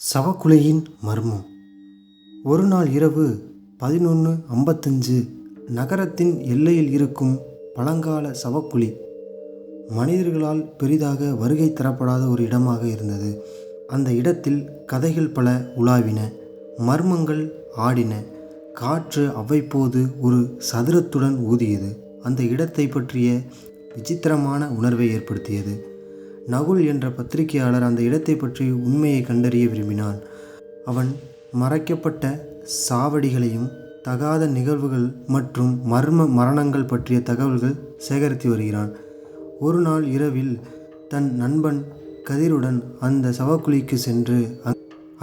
சவக்குலையின் மர்மம். ஒரு நாள் இரவு பதினொன்று ஐம்பத்தஞ்சு நகரத்தின் எல்லையில் இருக்கும் பழங்கால சவக்குழி. மனிதர்களால் பெரிதாக வருகை தரப்படாத ஒரு இடமாக இருந்தது. அந்த இடத்தில் கதைகள் பல உலாவின மர்மங்கள் ஆடின. காற்று அவ்வப்போது ஒரு சதுரத்துடன் ஊதியது. அந்த இடத்தை பற்றிய விசித்திரமான உணர்வை ஏற்படுத்தியது. நகுல் என்ற பத்திரிகையாளர் அந்த இடத்தை பற்றி உண்மையை கண்டறிய விரும்பினான். அவன் மறைக்கப்பட்ட சாவடிகளையும் தகாத நிகழ்வுகள் மற்றும் மர்ம மரணங்கள் பற்றிய தகவல்கள் சேகரித்து வருகிறான். ஒரு நாள் இரவில் தன் நண்பன் கதிருடன் அந்த சவக்குழிக்கு சென்று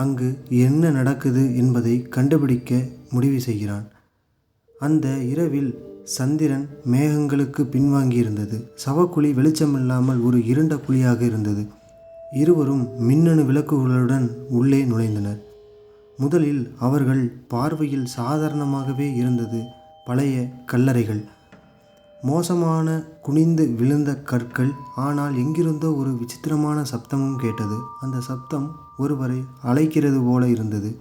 அங்கு என்ன நடக்குது என்பதை கண்டுபிடிக்க முடிவு செய்கிறான். அந்த இரவில் சந்திரன் மேகங்களுக்கு பின்வாங்கியிருந்தது. சவக்குழி வெளிச்சமில்லாமல் ஒரு இருண்ட குழியாக இருந்தது. இருவரும் மின்னணு விளக்குகளுடன் உள்ளே நுழைந்தனர். முதலில் அவர்கள் பார்வையில் சாதாரணமாகவே இருந்தது பழைய கல்லறைகள். மோசமான குனிந்து விழுந்த கற்கள் ஆனால் எங்கிருந்தோ ஒரு விசித்திரமான சப்தமும் கேட்டது. அந்த சப்தம் ஒருவரை அழைக்கிறது போல இருந்தது.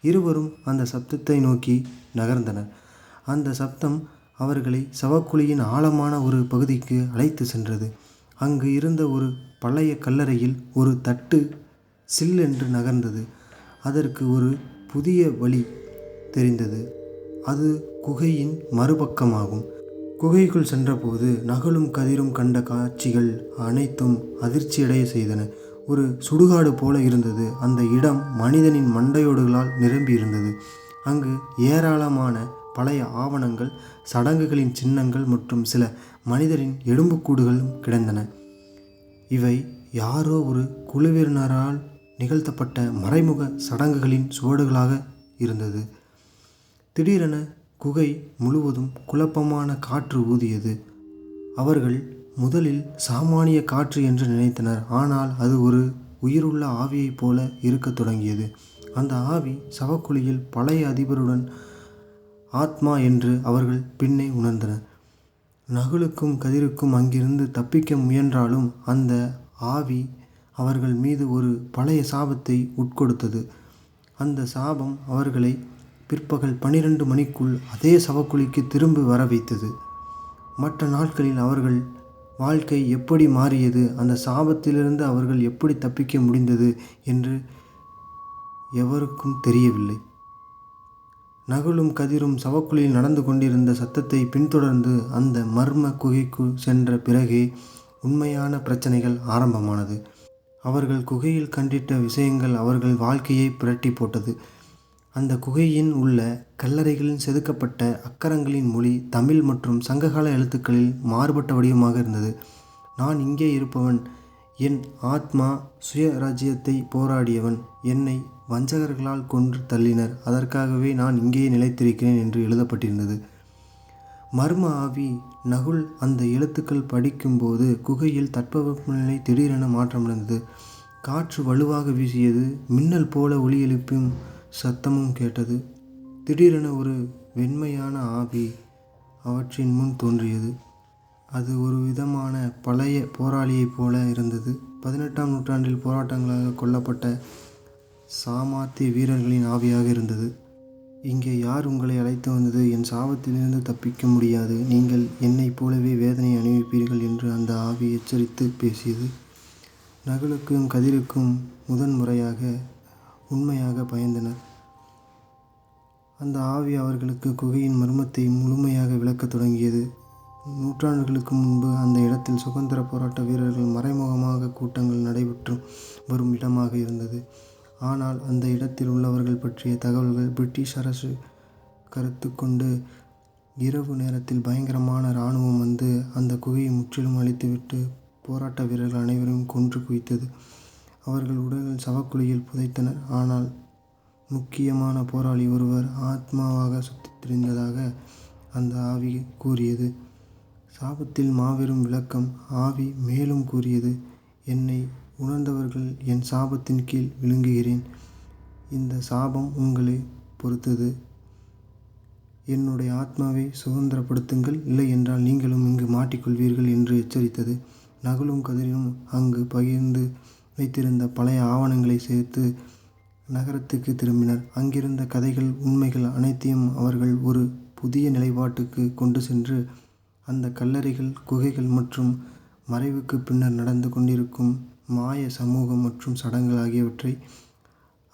இருவரும் அந்த சப்தத்தை நோக்கி நகர்ந்தனர். அந்த சப்தம் அவர்களை சவக்குழியின் ஆழமான ஒரு பகுதிக்கு அழைத்து சென்றது. அங்கு இருந்த ஒரு பழைய கல்லறையில் ஒரு தட்டு சில்லென்று நகர்ந்தது. அதற்கு ஒரு புதிய வழி தெரிந்தது. அது குகையின் மறுபக்கமாகும். குகைக்குள் சென்றபோது நகலும் கதிரும் கண்ட காட்சிகள் அனைத்தும் அதிர்ச்சியடைய செய்தன. ஒரு சுடுகாடு போல இருந்தது. அந்த இடம் மனிதனின் மண்டையோடுகளால் நிரம்பியிருந்தது. அங்கு ஏராளமான பழைய ஆவணங்கள் சடங்குகளின் சின்னங்கள் மற்றும் சில மனிதரின் எலும்புக்கூடுகளும் கிடந்தன. இவை யாரோ ஒரு குழுவினரால் நிகழ்த்தப்பட்ட மறைமுக சடங்குகளின் சுவடுகளாக இருந்தது. திடீரென குகை முழுவதும் குழப்பமான காற்று ஊதியது. அவர்கள் முதலில் சாமானிய காற்று என்று நினைத்தனர். ஆனால் அது ஒரு உயிருள்ள ஆவியைப் போல இருக்கத் தொடங்கியது. அந்த ஆவி சவக்குழியில் பழைய அதிபருடன் ஆத்மா என்று அவர்கள் பின்னே உணர்ந்தனர். நகுலுக்கும் கதிருக்கும் அங்கிருந்து தப்பிக்க முயன்றாலும் அந்த ஆவி அவர்கள் மீது ஒரு பழைய சாபத்தை உட்கொடுத்தது. அந்த சாபம் அவர்களை பிற்பகல் பனிரெண்டு மணிக்குள் அதே சவக்குழிக்கு திரும்பி வர வைத்தது. மற்ற நாட்களில் அவர்கள் வாழ்க்கை எப்படி மாறியது அந்த சாபத்திலிருந்து அவர்கள் எப்படி தப்பிக்க முடிந்தது என்று எவருக்கும் தெரியவில்லை. நகுலும் கதிரும் சவக்குழியில் நடந்து கொண்டிருந்த சத்தத்தை பின்தொடர்ந்து அந்த மர்ம குகைக்கு சென்ற பிறகே உண்மையான பிரச்சனைகள் ஆரம்பமானது. அவர்கள் குகையில் கண்டிட்ட விஷயங்கள் அவர்கள் வாழ்க்கையை புரட்டி போட்டது. அந்த குகையின் உள்ள கல்லறைகளில் செதுக்கப்பட்ட அக்கரங்களின் மொழி தமிழ் மற்றும் சங்ககால எழுத்துக்களில் மாறுபட்ட வடிவமாக இருந்தது. நான் இங்கே இருப்பவன் என் ஆத்மா சுயராஜ்யத்தை போராடியவன். என்னை வஞ்சகர்களால் கொன்று தள்ளினர். அதற்காகவே நான் இங்கே நிலைத்திருக்கிறேன் என்று எழுதப்பட்டிருந்தது. மர்ம ஆவி நகுல் அந்த எழுத்துக்கள் படிக்கும்போது குகையில் தட்பவெப்பநிலை திடீரென மாற்றமடைந்தது. காற்று வலுவாக வீசியது. மின்னல் போல ஒளி எழுப்பும் சத்தமும் கேட்டது. திடீரென ஒரு வெண்மையான ஆவி அவற்றின் முன் தோன்றியது. அது ஒரு விதமான பழைய போராளியைப் போல இருந்தது. பதினெட்டாம் நூற்றாண்டில் போராட்டங்களாக கொல்லப்பட்ட சாமாத்திய வீரர்களின் ஆவியாக இருந்தது. இங்கே யார் உங்களை அழைத்து வந்தது? என் சாபத்திலிருந்து தப்பிக்க முடியாது. நீங்கள் என்னைப் போலவே வேதனை அனுபவிப்பீர்கள் என்று அந்த ஆவி எச்சரித்து பேசியது. நகுலுக்கும் கதிருக்கும் முதன்முறையாக உண்மையாக பயந்தனர். அந்த ஆவி அவர்களுக்கு குகையின் மர்மத்தை முழுமையாக விளக்கத் தொடங்கியது. நூற்றாண்டுகளுக்கு முன்பு அந்த இடத்தில் சுதந்திர போராட்ட வீரர்கள் மறைமுகமாக கூட்டங்கள் நடைபெற்று வரும் இடமாக இருந்தது. ஆனால் அந்த இடத்தில் உள்ளவர்கள் பற்றிய தகவல்கள் பிரிட்டிஷ் அரசு கருத்து கொண்டு இரவு நேரத்தில் பயங்கரமான இராணுவம் வந்து அந்த குகையை முற்றிலும் அழித்துவிட்டு போராட்ட வீரர்கள் அனைவரையும் கொன்று குவித்தது. அவர்கள் உடல்கள் சவக்குழியில் புதைத்தனர். ஆனால் முக்கியமான போராளி ஒருவர் ஆத்மாவாக சுத்தித் திரிந்ததாக அந்த ஆவி கூறியது. சாபத்தில் மாபெரும் விளக்கம் ஆவி மேலும் கூறியது என்னை உணர்ந்தவர்கள் என் சாபத்தின் கீழ் விழுங்குகிறேன். இந்த சாபம் உங்களை பொறுத்தது. என்னுடைய ஆத்மாவை சுதந்திரப்படுத்துங்கள். இல்லை என்றால் நீங்களும் இங்கு மாட்டிக்கொள்வீர்கள் என்று எச்சரித்தது. நகலும் கதிரும் அங்கு பகிர்ந்து வைத்திருந்த பழைய ஆவணங்களை சேர்த்து நகரத்துக்கு திரும்பினர். அங்கிருந்த கதைகள் உண்மைகள் அனைத்தையும் அவர்கள் ஒரு புதிய நிலைப்பாட்டுக்கு கொண்டு சென்று அந்த கல்லறைகள் குகைகள் மற்றும் மறைவுக்கு பின்னர் நடந்து கொண்டிருக்கும் மாய சமூகம் மற்றும் சடங்குகள் ஆகியவற்றை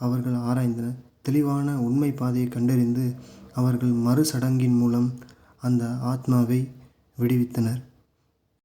அவர்கள் ஆராய்ந்தனர். தெளிவான உண்மை பாதையை கண்டறிந்து அவர்கள் மறு சடங்கின் மூலம் அந்த ஆத்மாவை விடுவித்தனர்.